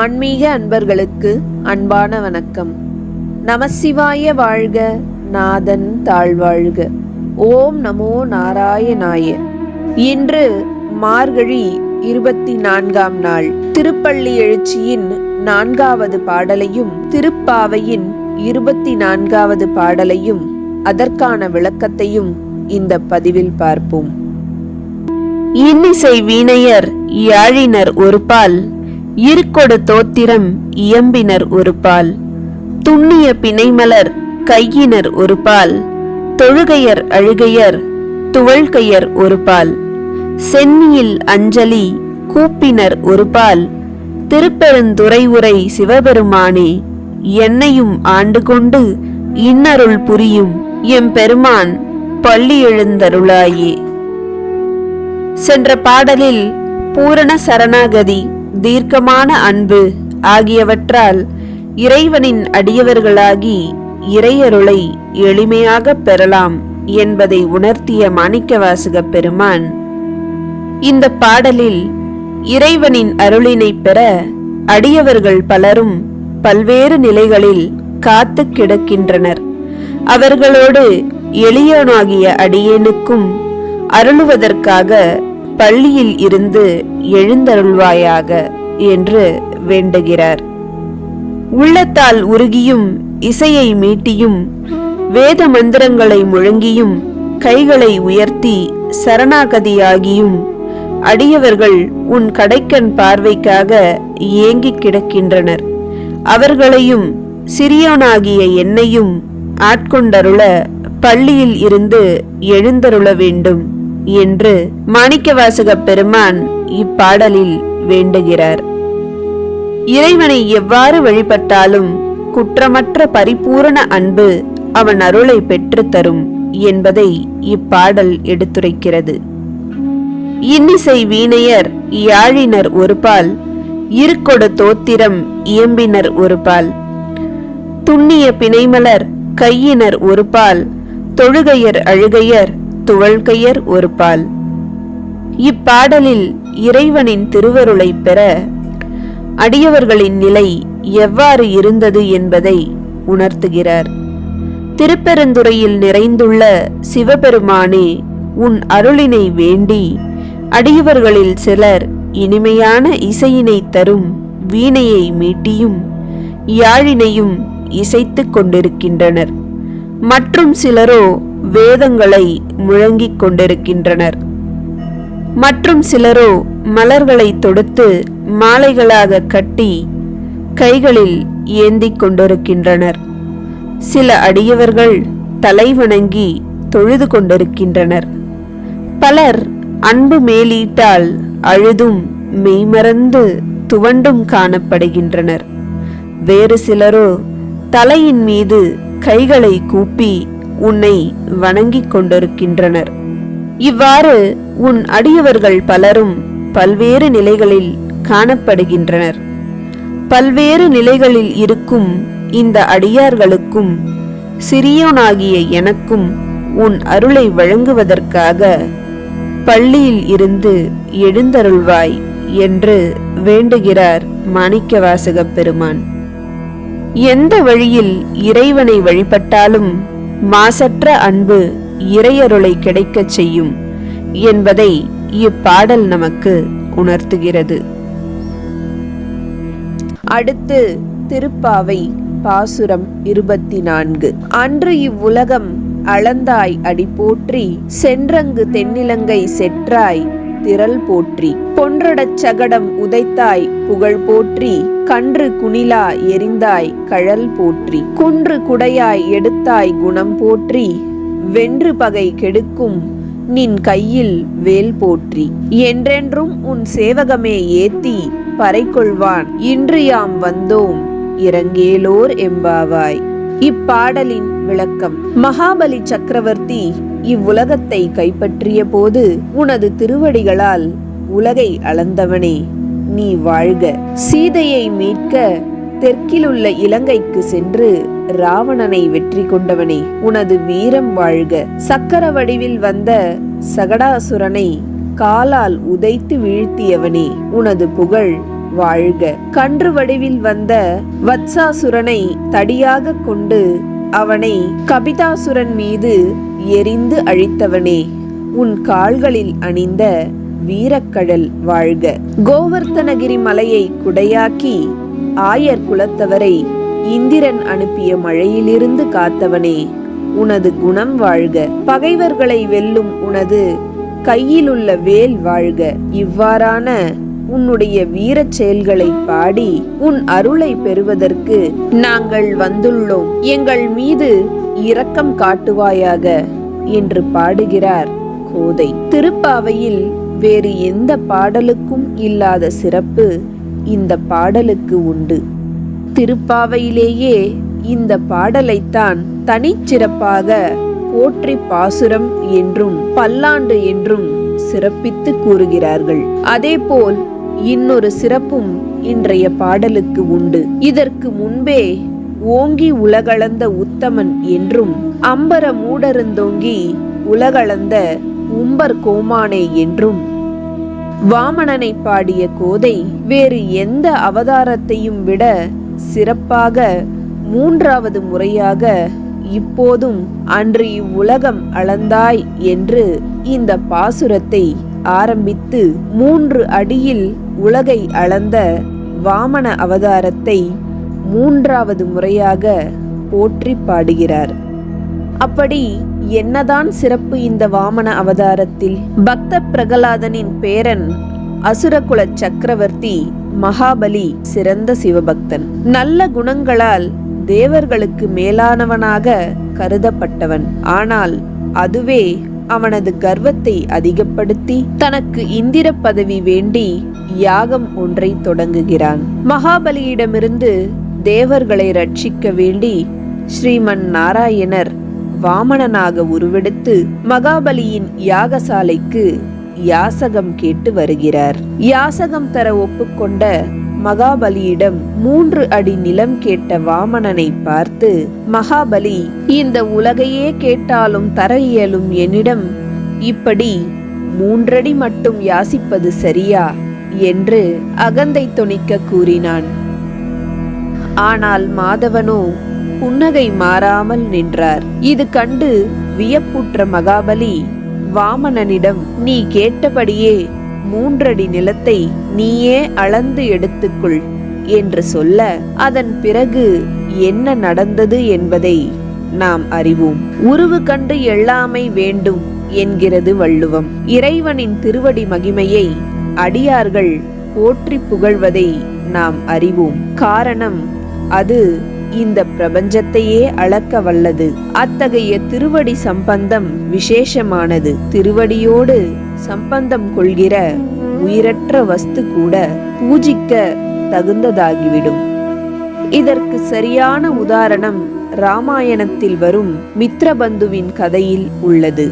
ஆன்மீக அன்பர்களுக்கு அன்பான வணக்கம். நமசிவாய வாழ்க நாதன் தாழ்வாழ்க. ஓம் நமோ நாராயணாய. இன்று மார்கழி இருபத்தி நான்காம் நாள். திருப்பள்ளி எழுச்சியின் நான்காவது பாடலையும் திருப்பாவையின் இருபத்தி நான்காவது பாடலையும் அதற்கான விளக்கத்தையும் இந்த பதிவில் பார்ப்போம். இன்னிசை வீணையர் யாழினர் ஒருபால் இருக்கொடு தோத்திரம் இயம்பினர் ஒருபால். துண்ணிய பிணைமலர் கையினர் ஒருபால். தொழுகையர் அழுகையர் துவழ்கையர் ஒருபால். சென்னியில் அஞ்சலி கூப்பினர் ஒருபால். திருப்பெருந்துறை உரை சிவபெருமானே என்னையும் ஆண்டு கொண்டு இன்னருள் புரியும் எம் பெருமான் பள்ளி எழுந்தருளாயே. சென்ற பாடலில் பூரண சரணாகதி தீர்க்கமான அன்பு ஆகியவற்றால் இறைவனின் அடியவர்களாகி இறையருளை எளிமையாக பெறலாம் என்பதை உணர்த்திய மாணிக்கவாசக பெருமான் இந்த பாடலில் இறைவனின் அருளினை பெற அடியவர்கள் பலரும் பல்வேறு நிலைகளில் காத்து கிடக்கின்றனர். அவர்களோடு எளியனாகிய அடியேனுக்கும் அருளுவதற்காக பள்ளியில் இருந்து எழுந்தருள்வாயாக என்று வேண்டுகிறார். உள்ளத்தால் உருகியும் இசையை மீட்டியும் வேத மந்திரங்களை முழங்கியும் கைகளை உயர்த்தி சரணாகதியாகியும் அடியவர்கள் உன் கடைக்கண் பார்வைக்காக ஏங்கிக் கிடக்கின்றனர். அவர்களையும் சிறியோனாகிய என்னையும் ஆட்கொண்டருள பள்ளியில் இருந்து எழுந்தருள வேண்டும். என்று மாணிக்கவாசக பெருமான் இப்பாடலில் வேண்டுகிறார். இறைவனை எவ்வாறு வழிபட்டாலும் குற்றமற்ற பரிபூரண அன்பு அவன் அருளை பெற்று தரும் என்பதை இப்பாடல் எடுத்துரைக்கிறது. இன்னிசை வீணையர் யாழினர் ஒருபால் இருக்கொடு தோத்திரம் இயம்பினர் ஒருபால் துண்ணிய பிணைமலர் கையினர் ஒருபால் தொழுகையர் அழுகையர் துவழ்கையர் ஒருபால். இப்பாடலில் இறைவனின் திருவருளை பெற அடியவர்களின் நிலை எவ்வாறு இருந்தது என்பதை உணர்த்துகிறார். திருப்பெருந்துறையில் நிறைந்துள்ள சிவபெருமானே உன் அருளினை வேண்டி அடியவர்களில் சிலர் இனிமையான இசையினை தரும் வீணையை மீட்டியும் யாழினையும் இசைத்துக் கொண்டிருக்கின்றனர். மற்றும் சிலரோ வேதங்களை முழங்கிக் கொண்டிருக்கின்றனர். மற்றும் சிலரோ மலர்களை தொடுத்து மாலைகளாக கட்டி கைகளில் ஏந்திக் கொண்டிருக்கின்றனர். சில அடியவர்கள் தலைவணங்கி தொழுது கொண்டிருக்கின்றனர். பலர் அன்பு மேலீட்டால் அழுதும் மெய்மறந்து துவண்டும் காணப்படுகின்றனர். வேறு சிலரோ தலையின் மீது கைகளை கூப்பி உன்னை வணங்கிக் கொண்டிருக்கின்றனர். இவ்வாறு உன் அடியவர்கள் பலரும் பல்வேறு நிலைகளில் காணப்படுகின்றனர். பல்வேறு நிலைகளில் இருக்கும் இந்த அடியார்களுக்கும் சிறியோனாகிய எனக்கும் உன் அருளை வழங்குவதற்காக பள்ளியில் இருந்து எழுந்தருள்வாய் என்று வேண்டுகிறார் மாணிக்கவாசகப் பெருமான். எந்த வழியில் இறைவனை வழிபட்டாலும் மாசற்ற அன்பு இறையருளை கிடைக்கச் செய்யும் என்பதை இப்பாடல் நமக்கு உணர்த்துகிறது. அடுத்து திருப்பாவை பாசுரம் இருபத்தி நான்கு அன்று இவ்வுலகம் அளந்தாய் அடி போற்றி சென்றங்கு தென்னிலங்கை செற்றாய் திரள் போற்றி. பொன்றடச் சகடம் உதைத்தாய் புகழ் போற்றி. கன்று குணிலா எரிந்தாய் கழல் போற்றி. குன்று குடையாய் எடுத்தாய் குணம் போற்றி. வென்று பகை கெடுக்கும் நின் கையில் வேல் போற்றி. என்றென்றும் உன் சேவகமே ஏத்தி பறைக்கொள்வான் இன்று யாம் வந்தோம் இறங்கேலோர் எம்பாவாய். இப்பாடலின் விளக்கம். மகாபலி சக்கரவர்த்தி இவ்வுலகத்தை கைப்பற்றிய போது உனது திருவடிகளால் உலகை அளந்தவனே. நீ வாழ்க. சீதையை மீட்க தெற்கிலுள்ள இலங்கைக்கு சென்று ராவணனை வெற்றி கொண்டவனே. உனது வீரம் வாழ்க. சக்கர வடிவில் வந்த சகடாசுரனை காலால் உதைத்து வீழ்த்தியவனே. உனது புகழ் வாழ்க. கன்று வடிவில் வந்த வத்சாசுரனை தடியாக கொண்டு அவனை கபிதாசுரன் மீது எரிந்து அழித்தவனே. உன் கால்களில் அணிந்த வீரக்கழல் வாழ்க. கோவர்த்தனகிரி மலையை குடையாக்கி ஆயர் குலத்தவரை இந்திரன் அனுப்பிய மழையிலிருந்து காத்தவனே. உனது குணம் வாழ்க. பகைவர்களை வெல்லும் உனது கையிலுள்ள வேல் வாழ்க. இவ்வாறான உன்னுடைய வீரச் செயல்களை பாடி உன் அருளை பெறுவதற்கு நாங்கள் வந்துள்ளோம். எங்கள் மீது இரக்கம் காட்டுவாயாக என்று பாடுகிறார் கோதை. திருப்பாவையில் வேறு எந்த பாடலுக்கும் இல்லாத சிறப்பு இந்த பாடலுக்கு உண்டு. திருப்பாவையிலேயே இந்த பாடலைத்தான் தனிச்சிறப்பாக போற்றி பாசுரம் என்றும் பல்லாண்டு என்றும் சிறப்பித்து கூறுகிறார்கள். அதேபோல் இன்னொரு சிறப்பும் இன்றைய பாடலுக்கு உண்டு. இதற்கு முன்பே ஓங்கி உலகளந்த உத்தமன் என்றும் அம்பர மூடருந்தோங்கி உலகளந்த உம்பர் கோமானே என்றும். வாமணனை பாடிய கோதை வேறு எந்த அவதாரத்தையும் விட சிறப்பாக மூன்றாவது முறையாக இப்போதும் அன்று இவ்வுலகம் அளந்தாய் என்று இந்த பாசுரத்தை ஆரம்பித்து மூன்று அடியில் உலகை அளந்த வாமன அவதாரத்தை மூன்றாவது முறையாக போற்றி பாடுகிறார். அப்படி என்னதான் சிறப்பு இந்த வாமன அவதாரத்தில்? பக்த பிரகலாதனின் பேரன் அசுரகுல சக்கரவர்த்தி மகாபலி சிறந்த சிவபக்தன். நல்ல குணங்களால் தேவர்களுக்கு மேலானவனாக கருதப்பட்டவன். ஆனால் அதுவே அவனது கர்வத்தை அதிகப்படுத்தி தனக்கு இந்திர பதவி வேண்டி யாகம் ஒன்றை தொடங்குகிறான். மகாபலியிடமிருந்து தேவர்களை ரட்சிக்க வேண்டி ஸ்ரீமன் நாராயணர் வாமனனாக உருவெடுத்து மகாபலியின் யாகசாலைக்கு யாசகம் கேட்டு வருகிறார். யாசகம் தர ஒப்புக்கொண்ட மகாபலியிடம் மூன்று அடி நிலம் கேட்ட வாமனனை பார்த்து மகாபலி இந்த உலகையே கேட்டாலும் தர இயலும் என்னிடம். இப்படி மூன்றடி மட்டும் யாசிப்பது சரியா? என்று அகந்தை தொனிக்க கூறினான். ஆனால் மாதவனோ புன்னகை மாறாமல் நின்றார். இது கண்டு வியப்புற்ற மகாபலி வாமனனிடம் நீ கேட்டபடியே மூன்றடி நிலத்தை நீயே அளந்து எடுத்துக்கொள் என்று சொல்ல அதன் பிறகு என்ன நடந்தது என்பதை நாம் அறிவோம். உருவு கண்டு எள்ளாமை வேண்டும் என்கிறது வள்ளுவம். இறைவனின் திருவடி மகிமையை அடியார்கள் போற்றி புகழ்வதை நாம் அறிவோம். காரணம் அது இந்த பிரபஞ்சத்தையே அளக்க வல்லது. அத்தகைய திருவடி சம்பந்தம் விசேஷமானது. திருவடியோடு சம்பந்தம் கொள்கிற உயிரற்ற வஸ்து கூட பூஜிக்க தகுந்ததாகிவிடும். இதற்கு சரியான உதாரணம் ராமாயணத்தில் வரும் மித்ரபந்துவின் கதையில் உள்ளது.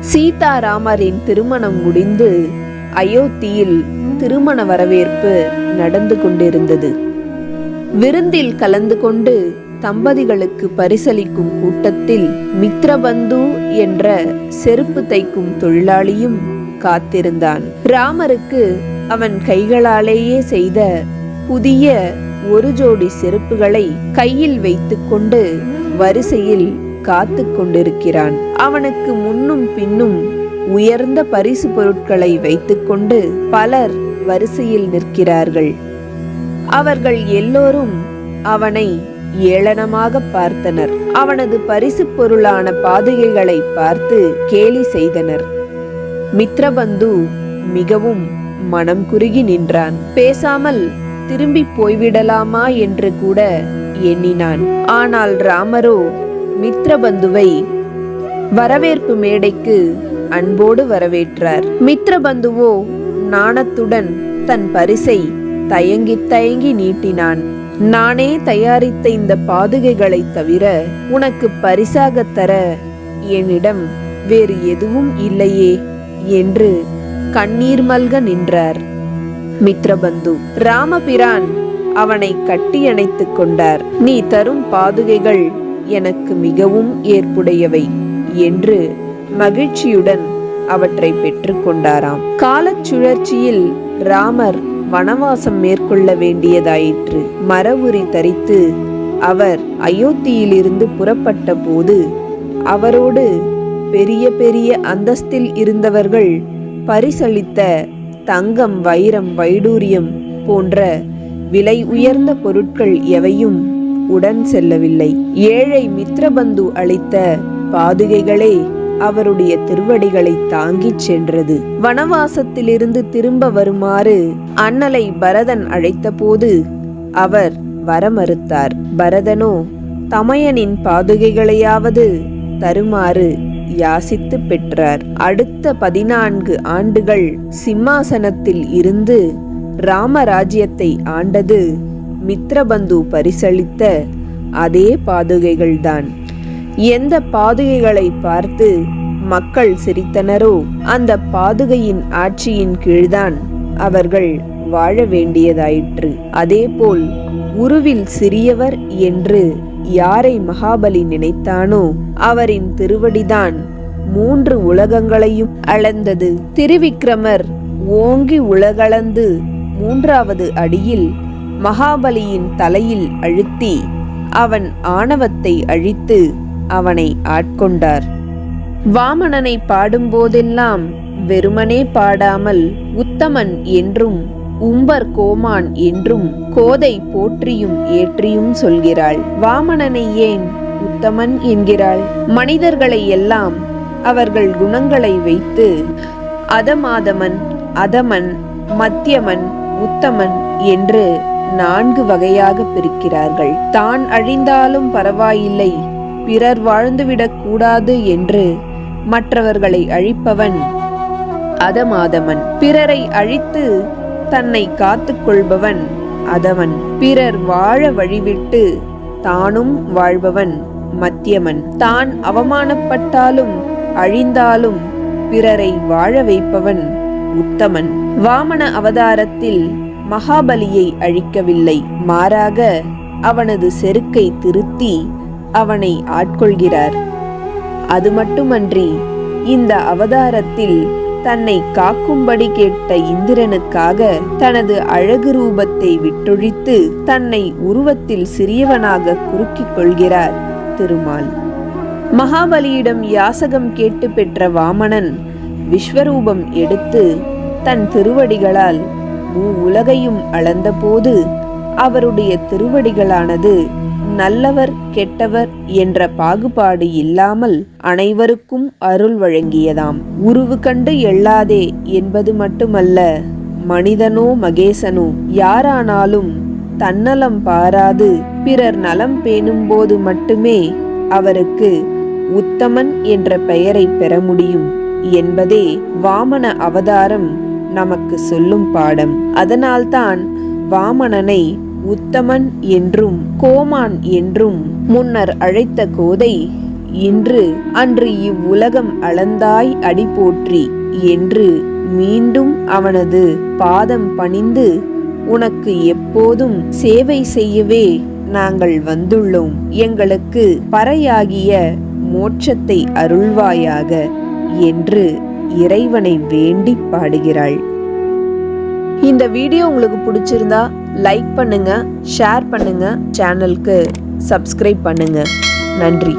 சீதாராமரின் திருமணம் முடிந்து அயோத்தியில் திருமண வரவேற்பு நடந்து கொண்டிருந்தது. விருந்தில் கலந்து கொண்டு தம்பதிகளுக்கு பரிசளிக்கும் கூட்டத்தில் மித்ரபந்து என்ற செருப்பு தைக்கும் தொழிலாளியும் காத்திருந்தான். ராமருக்கு அவன் கைகளாலேயே செய்த புதிய ஒரு ஜோடி செருப்புகளை கையில் வைத்துக்கொண்டு வரிசையில் காத்து கொண்டிருக்கிறான். அவனுக்கு முன்னும் பின்னும் உயர்ந்த பரிசு பொருட்களை வைத்துக்கொண்டு பலர் வரிசையில் நிற்கிறார்கள். அவர்கள் எல்லோரும் அவனை ஏளனமாக பார்த்தனர். அவனது பரிசு பொருளான பாதுகைகளை பார்த்து கேலி செய்தனர். மித்ரபந்து மிகவும் மனம் குறுகி நின்றான். பேசாமல் திரும்பி போய்விடலாமா என்று கூட எண்ணினான். ஆனால் ராமரோ மித்ரபந்துவை வரவேற்பு மேடைக்கு அன்போடு வரவேற்றார். மித்ரபந்துவோ நாணத்துடன் தன் பரிசை தயங்கி தயங்கி நீட்டினான். நானே தயாரித்த இந்த பாதுகைகளை தவிர உனக்கு பரிசாக தர என்னிடம் வேறு எதுவும் இல்லையே என்று கண்ணீர் மல்க நின்றார். மித்ரபந்து ராமபிரான் அவனை கட்டியணைத்துக் கொண்டார். நீ தரும் பாதுகைகள் எனக்கு மிகவும் ஏற்புடையவை என்று மகிழ்ச்சியுடன் அவற்றை பெற்றுக்கொண்டாராம் காலச் சுழற்சியில் ராமர் வனவாசம் மேற்கொள்ள வேண்டியதாயிற்று. மரவுரி தரித்து அவர் அயோத்தியிலிருந்து புறப்பட்ட போது அவரோடு பெரிய பெரிய அந்தஸ்தில் இருந்தவர்கள் பரிசளித்த தங்கம் வைரம் வைடூரியம் போன்ற விலை உயர்ந்த பொருட்கள் எவையும் உடன் செல்லவில்லை. ஏழை மித்ரபந்து அளித்த பாதுகைகளே அவருடைய திருவடிகளை தாங்கிச் சென்றது. வனவாசத்திலிருந்து திரும்ப வருமாறு அண்ணலை பரதன் அழைத்தபோது அவர் வர மறுத்தார் பரதனோ தமையனின் பாதுகைகளையாவது தருமாறு யாசித்து பெற்றார். அடுத்த பதினான்கு ஆண்டுகள் சிம்மாசனத்தில் இருந்து ராமராஜ்யத்தை ஆண்டது மித்ரபந்து பரிசளித்த அதே பாதுகைகள்தான். எந்த பாதுகைகளை பார்த்து மக்கள் சிரித்தனரோ அந்த பாதுகையின் ஆட்சியின் கீழ்தான் அவர்கள் வாழ வேண்டியதாயிற்று. அதேபோல் உருவில் சிறியவர் என்று யாரை மகாபலி நினைத்தானோ அவரின் திருவடிதான் மூன்று உலகங்களையும் அளந்தது. திருவிக்கிரமர் ஓங்கி உலகளந்து மூன்றாவது அடியில் மகாபலியின் தலையில் அழுத்தி அவன் ஆணவத்தை அழித்து அவனை ஆட்கொண்டார். வாமணனை பாடும்போதெல்லாம் வெறுமனே பாடாமல் உத்தமன் என்றும் உம்பர் கோமான் என்றும் கோதை போற்றியும் ஏற்றியும் சொல்கிறாள். வாமணனை ஏன் உத்தமன் என்கிறாள்? மனிதர்களை எல்லாம் அவர்கள் குணங்களை வைத்து அதமாதமன் அதமன் மத்தியமன் உத்தமன் என்று நான்கு வகையாக பிரிக்கிறார்கள். தான் அழிந்தாலும் பரவாயில்லை பிறர் வாழ்ந்துவிடக் கூடாது என்று மற்றவர்களை அழிப்பவன். அதமாதமன் பிறரை அழித்து தன்னை காத்துக்கொள்பவன். அதவன் பிறர் வாழ வழிவிட்டு தானும் வாழ்பவன் மத்தியமன். தான் அவமானப்பட்டாலும் அழிந்தாலும் பிறரை வாழ வைப்பவன் உத்தமன். வாமன அவதாரத்தில் மகாபலியை அழிக்கவில்லை. மாறாக அவனது செருக்கை திருத்தி அவனை ஆட்கொள்கிறார். அது மட்டுமன்றி இந்த அவதாரத்தில் தன்னை காக்கும்படி கேட்ட இந்திரனுக்காக தனது அழகு ரூபத்தை விட்டொழித்து தன்னை உருவத்தில் சிறியவனாக குறுக்கிக் கொள்கிறார் திருமால். மகாபலியிடம் யாசகம் கேட்டு பெற்ற வாமனன் விஸ்வரூபம் எடுத்து தன் திருவடிகளால் மூ உலகையும் அளந்தபோது அவருடைய திருவடிகளானது நல்லவர் கெட்டவர் என்ற பாகுபாடு இல்லாமல் அனைவருக்கும் அருள் வழங்கியதாம். உருவு கண்டு எள்ளாதே என்பது மட்டுமல்ல மனிதனோ மகேசனோ யாரானாலும் தன்னலம் பாராது பிறர் நலம் பேணும்போது மட்டுமே அவருக்கு உத்தமன் என்ற பெயரை பெற முடியும் என்பதே வாமன அவதாரம் நமக்கு சொல்லும் பாடம். அதனால்தான் வாமனனை உத்தமன் என்றும் கோமான் என்றும் முன்னர் அழைத்த கோதை இன்று அன்று இவ்வுலகம் அளந்தாய் அடி போற்றி என்று மீண்டும் அவனது பாதம் பணிந்து உனக்கு எப்போதும் சேவை செய்யவே நாங்கள் வந்துள்ளோம். எங்களுக்கு பறையாகிய மோட்சத்தை அருள்வாயாக என்று இறைவனை வேண்டி பாடுகிறாள். இந்த வீடியோ உங்களுக்கு பிடிச்சிருந்தா லைக் பண்ணுங்கள் ஷேர் பண்ணுங்கள் சேனலுக்கு சப்ஸ்கிரைப் பண்ணுங்கள் நன்றி.